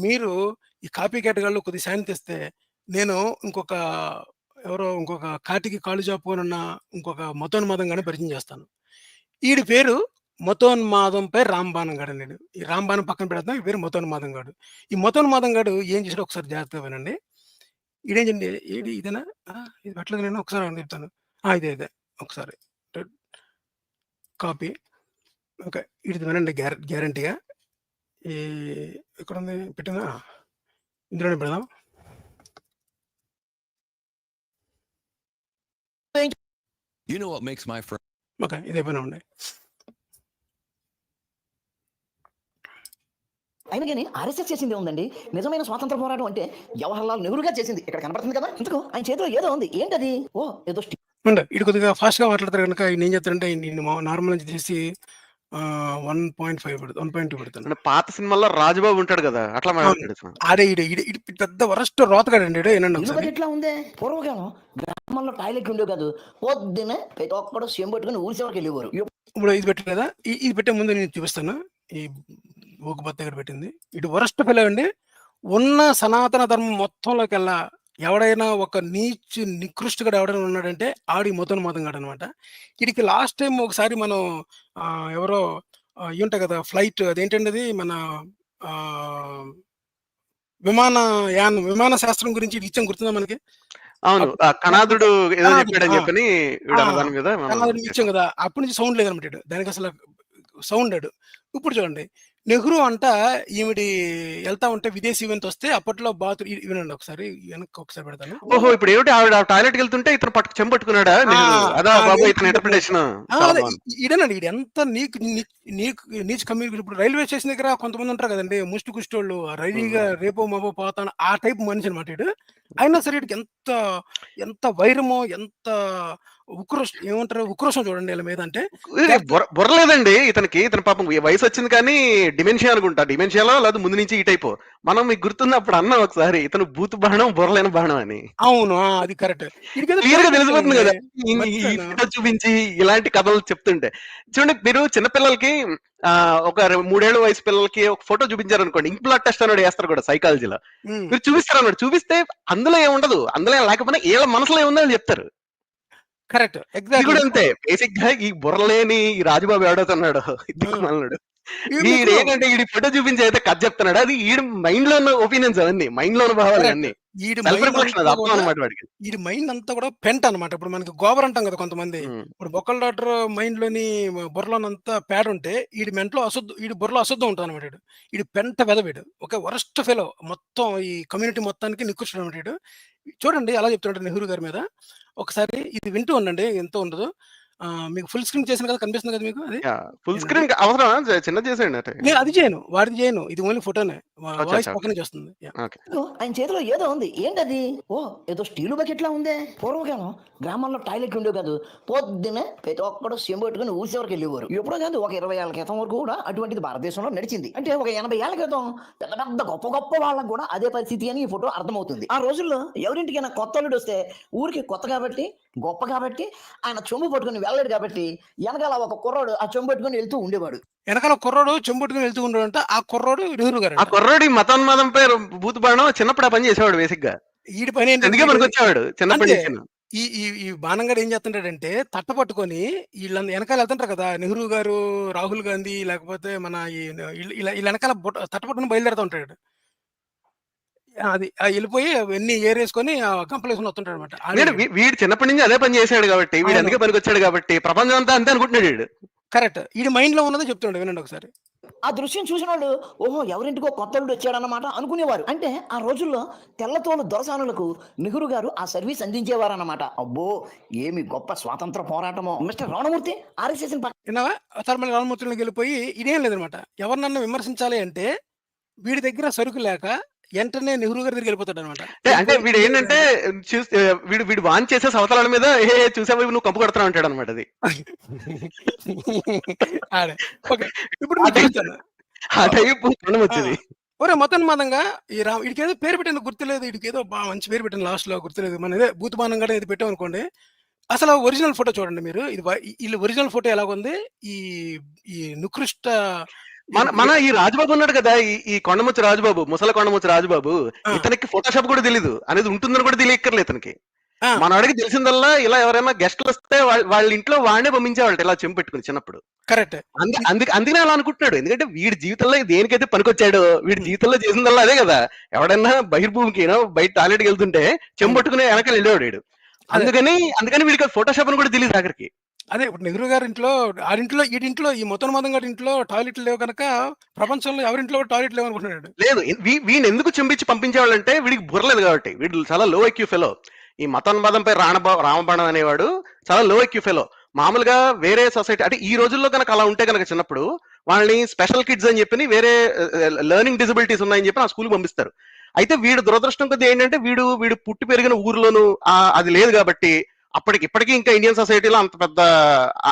మీరు ఈ కాపీ కేటగాళ్ళు కొద్ది శాంతి ఇస్తే నేను ఇంకొక ఎవరో ఇంకొక కాటికి కాళ్ళు చాపుకొనున్న ఇంకొక మతోన్మాదం కానీ పరిచయం చేస్తాను. వీడి పేరు మతోన్మాదం మతోన్మాదంపై రాంబాణం గాడనీడు. ఈ రాంబాణం పక్కన పెడదాం. ఈ పేరు మతోన్మాదం గాడు. ఈ మతోన్మాదం గాడు ఏం చేసాడు ఒకసారి జాగ్రత్తగా వినండి. ఈడేం చేయండి ఏడి ఇదేనా? ఇది పెట్టలేదు నేను ఒకసారి చెప్తాను. ఇదే ఇదే. ఒకసారి కాపీ. ఓకే. ఈడిది వినండి గ్యార గ్యారంటీగా. ఈ ఎక్కడుంది పెట్టానా? ఇందులోనే పెడదాం. You know what makes my friend okay. ఇదే పనివ్వండి. అయినా గాని ఆర్ఎస్ఎస్ చేసిందే ఉందండి నిజమైన స్వాతంత్ర పోరాటం అంటే జవహర్లాల్ నెహ్రూగా చేసింది ఇక్కడ కనపడుతుంది కదా ఇంతకు ఆయన చేతిలో ఏదో ఉంది ఏంటది ఓ ఏదో ఉండు. ఈడు కొద్దిగా ఫాస్ట్‌గా మాట్లాడతారు గనుక ఈయన ఏం చేస్తాడంటే ఈయన్ని మా నార్మల్ నుంచి తీసి ఆహ్, 1.5 పెడతా 1.2 పెడతాను. అంటే పాత సినిమాల్లో రాజుబాబు ఉంటాడు కదా! అట్లా ఈడు ఈడు ఈడు పెద్ద వరస్ట్. ఇనండి ఇల్లు ఒకసారి. ఎట్లా ఉందే పూర్వకాలం గ్రామంలో టాయిలెట్ ఉండేవి కాదు పొద్దునే ప్రతి ఒక్కడు సేమ్ పట్టుకుని ఊరి చివరికి వెళ్ళేవారు ఇప్పుడు ఇది పెట్టాను కదా! ఇది పెట్టే ముందు నేను చూపిస్తాను. ఈ ఊకుబత్త ఇక్కడ పెట్టింది. ఇటు వరస్ట్ ఫెలో అండి. ఉన్న సనాతన ధర్మం మొత్తంలోకెల్లా ఎవడైనా ఒక నీచ్ నికృష్టగాడు ఎవడైనా ఉన్నాడంటే ఆడు ఈ మతోన్మాదం గాడనమాట. ఈడికి లాస్ట్ టైమ్ ఒకసారి మనం ఎవరో ఉంటాయి కదా! ఫ్లైట్ అదేంటండి అది మన ఆహ్, విమానయానం విమాన శాస్త్రం గురించి ఇచ్చాం గుర్తుందా మనకి? అవును. కణాదుడు ఏదో కణాదుడు. చెప్పాడని! చెప్పని మనం కన్నడలో ఇచ్చాం కదా! అప్పటి నుంచి సౌండ్ లేదనమాట ఈడు. దానికసల సౌండ్. ఇప్పుడు చూడండి. నెహ్రూ అంట ఈవిడి ఎళ్తా ఉంటే విదేశీ ఈవెంట్ వస్తే అప్పట్లో బాత్ వినండి ఒకసారి వెనక్కి ఒకసారి పెడతాను. ఓహో! ఇప్పుడు ఏమిటి ఆవిడ టాయిలెట్‌కెళ్తుంటే ఇతను పట్టు చెంబు పట్టుకున్నాడా ఆ! నెహ్రూ? అదా! బాబు ఇతని ఇంటర్ప్రిటేషన్. ఈడేనండి ఈడు ఎంత నీకు నీకు నీచ్ కమ్యూనిటీ ఇప్పుడు రైల్వే స్టేషన్ దగ్గర కొంతమంది ఉంటారు కదండీ! ముష్టి కుష్టోళ్ళు హ్మ్. రేపో మాపో పోతాను ఆ టైప్ మనిషి అనమాట ఈడు. అయినా సరే ఈడికి ఎంత ఎంత వైరమో ఎంత ఉక్రోష్ ఏమంటారు ఉక్రోషం చూడండి ఈళ్ళ మీద అంటే ఏ లేకపోతే బుర్ర బుర్ర లేదండి ఇతనికి. ఇతను పాపం వయసొచ్చింది కానీ డిమెన్షియా అనుకుంటా. డిమెన్షియాలో లేదా ముందు నుంచి ఈ టైపో. మనం మీకు గుర్తుందా అప్పుడు అన్నాం ఒకసారి ఇతను బూతు బాణం, బుర్రలేని బాణం అని. అవును. అది కరెక్ట్. పేరు తెలిసిపోతుంది. కదా! చూపించి ఇలాంటి కథలు చెప్తుంటే. చూడండి మీరు చిన్న పిల్లలకి ఆహ్, ఒక రె 3 ఏళ్ళ వయసు పిల్లలకి ఒక ఫోటో చూపించారనుకోండి. ఇంక్ బ్లడ్ టెస్ట్ అని ఒకటి ఏస్తారు కూడా సైకాలజీలో. మీరు చూపిస్తారన్నమాట. చూపిస్తే అందులో ఏముండదు. అందులో ఏం లేకపోయినా ఈళ్ళ మనసులో ఏముందో చెప్తారు. కరెక్ట్. ఇది ఎగ్జాక్ట్‌లీ. కూడా అంతే. బేసిక్‌గా ఈ బుర్రలేని రాజుబాబు ఎవడవుతున్నాడో మీకు ఈడేంటంటే ఈడి ఫోటో చూపించి అయితే కథ చెప్తున్నాడు. అది ఈడి మైండ్‌లో ఉన్న ఒపీనియన్స్ అవన్నీ. మైండ్‌లో ఉన్న భావాలు కరెక్ట్. సెల్ఫ్ మైండ్ అంతా కూడా మైండ్ పెంట అనమాట. ఇప్పుడు మనకి గోబర్ అంటాం కదా కొంతమంది. ఇప్పుడు బొక్కల డాక్టర్ మైండ్‌లోని బుర్రలోనంతా పేడ ఉంటే ఈడి మెంటలో అశుద్ధ ఈడి బుర్రలో అశుద్ధం ఉంటదనమాట ఈడు. ఈడు పెంట వెధవీడు. ఓకే. వరస్ట్ ఫెలో మొత్తం ఈ కమ్యూనిటీ మొత్తానికి నికృష్టుడనమాట ఈడు. చూడండి ఎలా చెప్తున్నాడు నెహ్రూ గారి మీద. ఒకసారి ఇది వింటూ ఉండండి. ఎంతో ఉండదు. మీకు ఫుల్ స్క్రీన్ చేశాను కదా! కనిపిస్తుంది కదా మీకు అది? ఫుల్? స్క్రీన్ అవసరమా? చ చిన్నది చేసేయండి అటే. నేను అది చేయను. వాడిది చేయను. ఇది ఓన్లీ ఫోటోనే. వాయిస్ అచ్చా! పక్క ఓకే. నుంచి వస్తుంది. యాహ్! ఓకే. ఇదిగో ఆయన చేతిలో ఏదో ఉంది ఏంటది ఓ ఏదో స్టీలు బకెట్లా ఉందే పూర్వకాలం గ్రామాల్లో టాయిలెట్ ఉండేవి కాదు పొద్దునే ప్రతి ఒక్కడు సేమ్ పట్టుకుని ఊరి చివరికి వెళ్ళేవారు ఎప్పుడో కాదు ఒక ఇరవై ఏళ్ళ క్రితం వరకు కూడా అటువంటిది భారతదేశంలో నడిచింది అంటే ఒక ఎనభై ఏళ్ళ క్రితం పెద్ద పెద్ద గొప్ప గొప్ప వాళ్ళకు కూడా అదే పరిస్థితి అని ఈ ఫోటో అర్థమవుతుంది ఆ రోజుల్లో ఎవరింటికైనా కొత్త వస్తే ఊరికి కొత్త కాబట్టి గొప్ప కాబట్టి ఆయన చెంబు పట్టుకుని వెళ్ళాడు కాబట్టి వెనకాల ఒక కుర్రాడు ఆ చెంబు పట్టుకుని వెళ్తూ ఉండేవాడు వెనకాల కుర్రోడు చెంబుట్టుకొని వెళ్తూ ఉన్నాడంట. ఆ కుర్రోడు నెహ్రూ ఆ గారంట. కుర్రోడు ఈ మతోన్మాదం పేరు బూతు బాణం చిన్నప్పుడు ఆ పని చేసేవాడు బేసిక్‌గా. ఈడి పని ఏంటంటే అందుకే ఈడు పనికొచ్చేవాడు చిన్నప్పటి అంతే. నుంచిను. ఈ ఈ ఈ బాణంగాడు ఏం చేస్తుంటాడంటే తట్ట పట్టుకొని ఈళ్ళ ఎనకాల వెళ్తుంటారు కదా! నెహ్రూ గారు, రాహుల్ గాంధీ లేకపోతే మన ఈ ఇలా బుట్ట తట్ట పట్టుకొని బయలుదేరుతా ఉంటాడు. అది ఆ ఎళ్ళిపోయి అవన్నీ ఏరేసుకొని ఆ గంపలేసుకొని వస్తుంటాడనమాట. ఆడే వీడు వీడు చిన్నప్పటి నుంచి అదే పని చేసాడు కాబట్టి వీడు. అందుకే పనికొచ్చాడు కాబట్టి ప్రపంచం అంతా అంతే అనుకుంటున్నాడు ఈడు. కరెక్ట్. ఈడి మైండ్‌లో ఉన్నదే చెప్తున్నాడు వినండి ఒకసారి. ఆ దృశ్యం చూసిన వాళ్ళు ఓహో ఎవరింటికో కొత్త అల్లుడు వచ్చాడన్నమాట అనుకునేవారు అంటే ఆ రోజుల్లో తెల్లతోలు దొరసానులకు నెహ్రూ గారు ఆ సర్వీస్ అందించేవారన్నమాట అబ్బో ఏమి గొప్ప స్వాతంత్ర పోరాటమో మిస్టర్ రావణమూర్తి ఆర్ఎస్ఎస్ మళ్ళీ రామమూర్తిలోకి వెళ్ళిపోయి ఇదేం లేదనమాట. ఎవరినన్నా విమర్శించాలి అంటే వీడి దగ్గర సరుకు లేక ఎంటనే నెహ్రూ గారి దగ్గరికి వెళ్ళిపోతాడనమాట. అంటే అంటే వీడు ఏంటంటే వీడు వీడు వాన్ చేసే సవతలాల మీద ఏ చూసావా నువ్వు కంపు కొడతావు అంటాడు అనమాట అది. ఓకే. ఇప్పుడు ఆ టైప్! వచ్చేది. ఒరేయ్ మతోన్మాదంగా ఈ రా ఈడికేదో పేరు పెట్టాను గుర్తులేదు. ఈడికేదో బా మంచి పేరు పెట్టాను లాస్ట్‌లో గుర్తులేదు. మన ఇదే భూతబాణం గడ ఏదో పెట్టామనుకోండి. అసలు ఒరిజినల్ ఫోటో చూడండి మీరు. ఇది వ ఈళ్ళ ఒరిజినల్ ఫోటో ఎలాగుంది? ఈ ఈ నికృష్ట మన మన ఈ రాజబాబు ఉన్నాడు కదా ఈ కొండముచ్చి రాజబాబు ముసల కొండముచ్చి రాజబాబు. ఇతనికి ఫోటోషాప్ కూడా తెలీదు. అనేది ఉంటుందని కూడా తెలియక్కర్లేదు ఇతనికి. మన అడిగి తెలిసిందల్లా ఇలా ఎవరైనా గెస్ట్లు వస్తే వాళ్ళ ఇంట్లో వాడినే పంపించేవాళ్ళట ఇలా చెంపు పెట్టుకుని చిన్నప్పుడు. కరెక్ట్ అందు అందుకే అందుకనే అలా అనుకుంటున్నాడు. ఎందుకంటే వీడి జీవితంలో దేనికైతే పనికొచ్చాడో వీడి జీవితంలో చేసిందల్లా అదే కదా. ఎవడన్నా బహిర్భూమికి బయట టాయిలెట్కి వెళ్తుంటే చెంపు పట్టుకుని వెనకాల వెళ్ళేవాడు వీడు. అందుకని అందుకని వీడికి ఫోటోషాప్ అని కూడా తెలియదు ఆఖరికి. అదే ఇప్పుడు నెహ్రూ గారి ఇంట్లో ఆడింట్లో ఈడింట్లో ఈ మొత్తం మతం గారి ఇంట్లో టాయిలెట్లు లేవు కనుక ప్రపంచంలో ఎవరింట్లో టాయిలెట్ లేవు అనుకుంటున్నాడు. లేదు వీడిని ఎందుకు చంపించి పంపించేవాళ్ళంటే వీడికి బుర్రలేదు కాబట్టి. వీడు చాలా లో ఎక్యూ ఫెలో ఈ మతోన్మాదంపై రాణబా రామబాణం అనేవాడు చాలా లో ఎక్యూ ఫెలో మామూలుగా వేరే సొసైటీ అంటే ఈ రోజుల్లో కనుక అలా ఉంటే కనుక చిన్నప్పుడు వాళ్ళని స్పెషల్ కిడ్స్ అని చెప్పి వేరే లెర్నింగ్ డిసబిలిటీస్ ఉన్నాయని చెప్పి ఆ స్కూల్ పంపిస్తారు. అయితే వీడు దురదృష్టం కొద్ది ఏంటంటే వీడు వీడు పుట్టి పెరిగిన ఊర్లోనూ అది లేదు కాబట్టి అప్పటికి ఇప్పటికీ ఇంకా ఇండియన్ సొసైటీలో అంత పెద్ద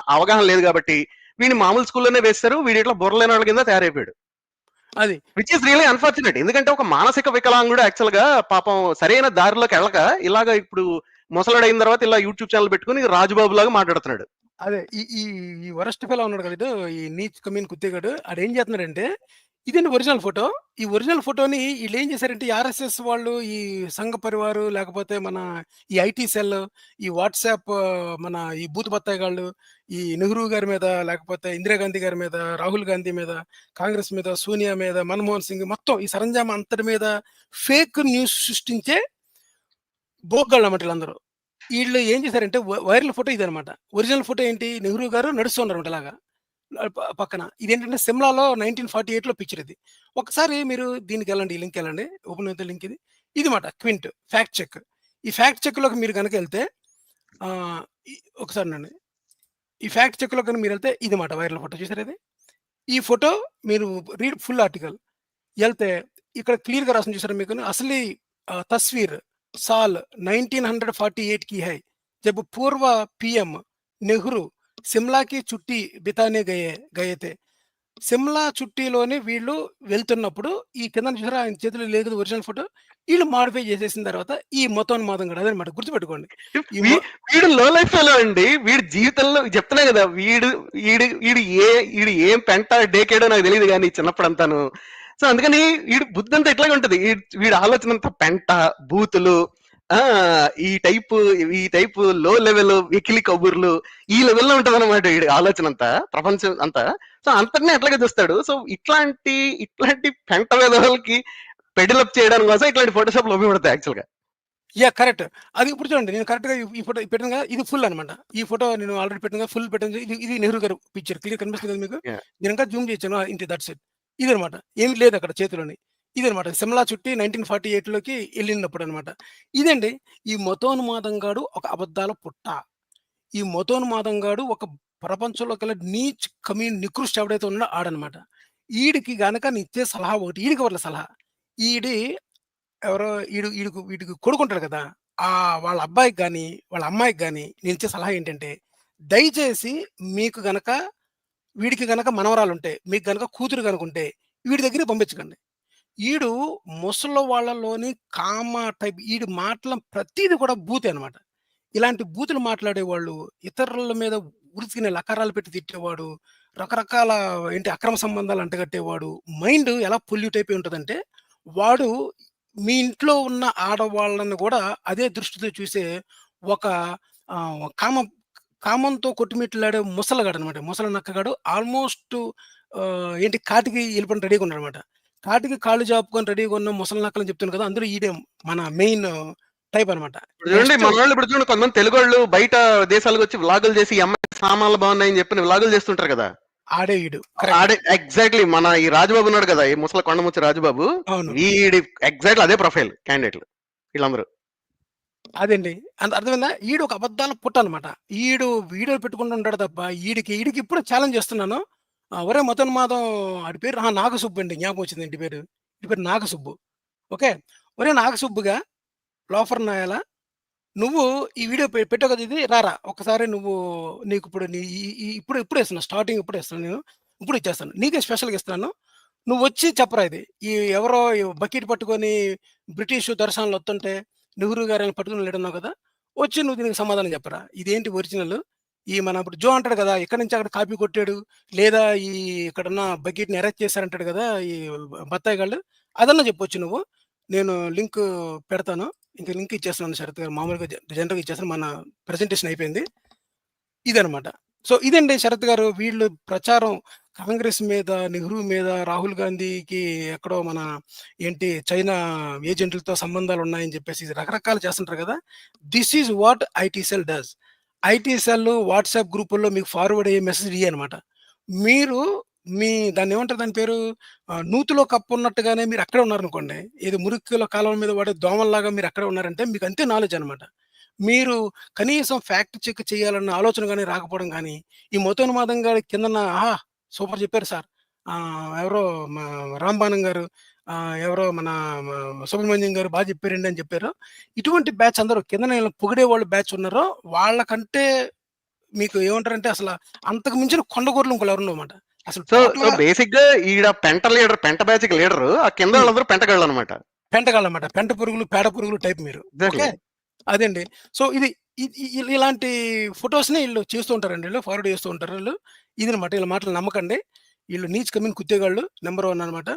అవగాహన లేదు కాబట్టి వీడిని మామూలు స్కూల్లోనే వేస్తారు వీడి ఇట్లా బుర్రలేని వాళ్ళ కింద తయారైపోయాడు. అది. విచ్ ఇస్ రియలీ అన్ఫార్చునేట్ ఎందుకంటే ఒక మానసిక వికలాంగుడు యాక్చువల్గా పాపం సరైన దారిలోకి వెళ్ళక ఇలాగ ఇప్పుడు ముసలాడు అయిన తర్వాత ఇలా యూట్యూబ్ ఛానల్ పెట్టుకుని రాజుబాబు లాగా మాట్లాడుతున్నాడు. అదే ఈ ఈ ఈ వరస్ట్ ఫెలో ఉన్నాడు కదా ఈ నీచ్ కమీన్ కుత్తేగాడు ఆడు ఏం చేస్తున్నాడంటే ఇదండి ఒరిజినల్ ఫోటో? ఈ ఒరిజినల్ ఫోటోని వీళ్ళు ఏం చేశారంటే ఆర్ఎస్ఎస్ వాళ్ళు ఈ సంఘ పరివారు లేకపోతే మన ఈ ఐటీ సెల్ ఈ వాట్సాప్ మన ఈ బూత్ బత్తాయి గాళ్ళు ఈ నెహ్రూ గారి మీద లేకపోతే ఇందిరాగాంధీ గారి మీద రాహుల్ గాంధీ మీద కాంగ్రెస్ మీద సోనియా మీద మన్మోహన్ సింగ్ మొత్తం ఈ సరంజామా అంతటి మీద ఫేక్ న్యూస్ సృష్టించే బోగ్గాళ్ళు అన్నమాట వీళ్ళందరూ వీళ్ళు ఏం చేశారంటే వైరల్ ఫోటో ఇదనమాట ఒరిజినల్ ఫోటో ఏంటి? నెహ్రూ గారు నడుస్తున్నారు ఇలాగా. పక్కన. ఇదేంటంటే సిమ్లాలో నైన్టీన్ ఫార్టీ ఎయిట్లో పిక్చర్ ఇది. ఒకసారి మీరు దీనికి వెళ్ళండి లింక్ వెళ్ళండి. ఉపనిత లింక్ ఇది. ఇది మాట క్వింట్ ఫ్యాక్ట్ చెక్ ఈ ఫ్యాక్ట్ చెక్లోకి మీరు కనుక వెళ్తే ఒకసారి నండి ఈ ఫ్యాక్ట్ చెక్లో కనుక మీరు వెళ్తే ఇది మాట వైరల్ ఫోటో చూసారు ఇది? ఈ ఫోటో మీరు రీడ్ ఫుల్ ఆర్టికల్ వెళ్తే ఇక్కడ క్లియర్గా రాసిన చూసారు మీకు? అసలు తస్వీర్ సాల్ నైన్టీన్ హండ్రెడ్ ఫార్టీ ఎయిట్కి హై. జబ్బు పూర్వ పిఎం నెహ్రూ సిమ్లాకి చుట్టి బితానే గయే గయే తే సిమ్లా చుట్టీలోని వీళ్ళు వెళ్తున్నప్పుడు ఈ కింద చూసారా ఆయన చేతిలో లేదు ఒరిజినల్ ఫోటో వీళ్ళు మాడిఫై చేసేసిన తర్వాత ఈ మొత్తం కూడా అదనమాట గుర్తుపెట్టుకోండి. వీడు లో లైఫ్ ఫెలో అండి? వీడి జీవితంలో చెప్తున్నా కదా వీడు వీడు వీడు ఏ వీడు ఏం పెంట డేకేడో నాకు తెలియదు కానీ చిన్నప్పుడు అంతాను సో అందుకని వీడు బుద్ధి అంతా ఇట్లాగే ఉంటది. వీడి- ఆలోచన అంతా పెంట బూతులు ఈ టైపు ఈ టైపు లో లెవెల్ వెకిలి కబుర్లు ఈ లెవెల్లో ఉంటది అనమాట ఆలోచన అంతా ప్రపంచం అంతా. సో అంతటినీ అట్లాగే చూస్తాడు. సో ఇట్లాంటి ఇట్లాంటి పెంట వేదవులకి పెడిలప్ చేయడానికి కోసం ఇట్లాంటి ఫోటోషాప్లో ఉపయోగపడతాయి యాక్చువల్గా. Yeah correct. అది ఇప్పుడు చూడండి నేను కరెక్ట్గా ఈ- ఫోటో పెట్టాను ఇది ఫుల్ అన్నమాట. ఈ ఫోటో నేను ఆల్రెడీ పెట్టాను ఫుల్ పెట్టాను ఇది ఇది నెహ్రూ గారు పిక్చర్ క్లియర్ కనిపిస్తుంది కదా మీకు. నేను ఇంకా జూమ్ చేశాను ఇంటి దట్ సెట్ ఇది అనమాట ఏమి లేదు అక్కడ చేతిలోని. ఇది అనమాట సిమ్లా చుట్టి నైన్టీన్ ఫార్టీ ఎయిట్లోకి వెళ్ళినప్పుడు అనమాట ఇదండి ఈ మతోన్మాదంగాడు ఒక అబద్ధాల పుట్ట. ఈ మతోన్మాదంగాడు ఒక ప్రపంచంలో కల్లా నీచ్ కమ్యూన్ నికృష్ట ఎవడైతే ఉన్నాడో ఆడనమాట. ఈడికి గనక నిచ్చే సలహా ఒకటి ఈడికి వాళ్ళ సలహా? ఈడి ఎవరో ఈడు ఈడుకు వీడికి కొడుకుంటాడు కదా ఆ వాళ్ళ అబ్బాయికి కానీ వాళ్ళ అమ్మాయికి కానీ నేను ఇచ్చే సలహా ఏంటంటే దయచేసి మీకు గనక వీడికి గనక మనవరాలు ఉంటే మీకు గనక కూతురు కనుక ఉంటే వీడి దగ్గరే పంపించకండి. ఈడు ముసలి వాళ్ళలోని కామ టైప్ ఈడు మాటల ప్రతిది కూడా బూతే అనమాట ఇలాంటి బూతులు మాట్లాడేవాళ్ళు ఇతరుల మీద ఉరితికిన లకారాలు పెట్టి తిట్టేవాడు రకరకాల ఏంటి అక్రమ సంబంధాలు అంటగట్టేవాడు మైండ్ ఎలా పొల్యూట్ అయిపోయి ఉంటుందంటే వాడు మీ ఇంట్లో ఉన్న ఆడవాళ్ళని కూడా అదే దృష్టితో చూసే ఒక కామ కామంతో కొట్టుమిట్లాడే ముసలగాడు అనమాట ముసల నక్కగాడు ఆల్మోస్ట్ ఏంటి కాటికి వెళ్ళిపోయిన రెడీగా ఉన్నాడు అనమాట కాటికి కాళ్ళు చాపుకొని రెడీగా ఉన్న ముసలి నక్కలని చెప్తున్నాను కదా అందులో ఈడే మన మెయిన్ టైప్ అనమాట చూడండి మన వాళ్ళు ఇప్పుడు చూడండి కొంతమంది తెలుగు వాళ్ళు బయట దేశాలకు వచ్చి వ్లాగులు చేసి అమ్మాయి సామాన్లు బాగున్నాయని చెప్పి వ్లాగులు చేస్తుంటారు కదా. ఆడే ఈడు ఆడే ఎగ్జాక్ట్లీ మన ఈ రాజబాబు ఉన్నాడు కదా ఈ ముసల కొండముచ్చి రాజబాబు వీడి ఎగ్జాక్ట్లీ అదే ప్రొఫైల్ క్యాండిడేట్లు వీళ్ళందరూ. అదండి అంత అర్థమైందా? ఈడు ఒక అబద్ధాల పుట్ట అనమాట ఈడు వీడియో పెట్టుకుంటూ ఉంటాడు తప్ప ఈడికి ఈడికి ఇప్పుడు ఛాలెంజ్ చేస్తున్నాను. ఒరే మొదటి మాదం ఆడి పేరు నాగసుబ్బు అండి జ్ఞాపకం వచ్చింది ఇంటి పేరు. ఇంటి పేరు నాగసుబ్బు. ఓకే? ఒరే నాగసుబ్బుగా లోఫర్ నాయాల నువ్వు ఈ వీడియో పె- పెట్టావు కదా ఇది? రారా ఒకసారి నువ్వు నీకు ఇప్పుడు నీ ఈ- ఇప్పుడు ఇప్పుడు ఇస్తున్నా స్టార్టింగ్ ఇప్పుడు ఇస్తాను నేను. ఇప్పుడు ఇచ్చేస్తాను. నీకే స్పెషల్గా ఇస్తున్నాను. నువ్వు వచ్చి చెప్పరా ఇది? ఈ ఎవరో బకెట్ పట్టుకొని బ్రిటిష్ దర్శనాలు వస్తుంటే నెహ్రూ గారిని పట్టుకుని లేడున్నావు కదా? వచ్చి నువ్వు దీనికి సమాధానం చెప్పరా? ఇదేంటి ఒరిజినల్? ఈ మన ఇప్పుడు జో అంటాడు కదా ఎక్కడి నుంచి అక్కడ కాపీ కొట్టాడు? లేదా ఈ ఇక్కడున్న బకెట్ని అరెస్ట్ చేశారంటాడు కదా ఈ బత్తాయి గాళ్ళు అదన్నా చెప్పొచ్చు నువ్వు. నేను లింక్ పెడతాను. ఇంకా లింక్ ఇచ్చేస్తున్నాను శరత్ గారు. మామూలుగా జనరల్గా ఇచ్చేస్తాను మన ప్రజెంటేషన్ అయిపోయింది. ఇదనమాట సో ఇదండి శరత్ గారు వీళ్ళు ప్రచారం కాంగ్రెస్ మీద నెహ్రూ మీద రాహుల్ గాంధీకి ఎక్కడో మన ఏంటి చైనా ఏజెంట్లతో సంబంధాలు ఉన్నాయని చెప్పేసి రకరకాలు చేస్తుంటారు కదా. This is what IT cell does. IT cell WhatsApp గ్రూపుల్లో మీకు ఫార్వర్డ్ అయ్యే మెసేజ్ ఇవి అనమాట. మీరు మీ దాన్ని ఏమంటారు? దాని పేరు? నూతిలో కప్పు ఉన్నట్టుగానే మీరు అక్కడే ఉన్నారనుకోండి ఇది మురికిలో కాలం మీద వాడే దోమల్లాగా మీరు అక్కడే ఉన్నారంటే మీకు అంతే నాలెడ్జ్ అనమాట. మీరు కనీసం ఫ్యాక్ట్ చెక్ చేయాలన్న ఆలోచన కానీ రాకపోవడం కానీ ఈ మొతోన్మాదం గారి కిందన ఆహా సూపర్ చెప్పారు సార్. ఎవరో మా రాంబాణం గారు ఆ, ఎవరో మన సుబ్రహ్మణ్యం గారు బాగా చెప్పారండి అని చెప్పారు. ఇటువంటి బ్యాచ్ అందరూ కింద పొగిడే వాళ్ళు బ్యాచ్ ఉన్నారో వాళ్ళకంటే మీకు ఏమంటారంటే అసలు అంతకు మించిన కొండగూరలు ఇంకోళ్ళు ఎవరు అనమాట అసలు సో బేసిక్గా ఈడ పెంట లీడర్ పెంట బ్యాచ్ లీడర్ ఆ కింద వాళ్ళందరూ పెంటగాళ్ళు అనమాట పెంటగాళ్ళమాట పెంట పురుగులు పేడ పురుగులు టైప్ మీరు. ఓకే? అదండి. సో ఇది ఇలాంటి ఫొటోస్ని వీళ్ళు చేస్తూ ఉంటారండి వీళ్ళు ఫార్వర్డ్ చేస్తూ ఉంటారు వీళ్ళు. ఇది అనమాట వీళ్ళ మాటలు నమ్మకండి. వీళ్ళు నీచ్ కమ్మిన కుత్తేగాళ్ళు నెంబర్ వన్ అనమాట.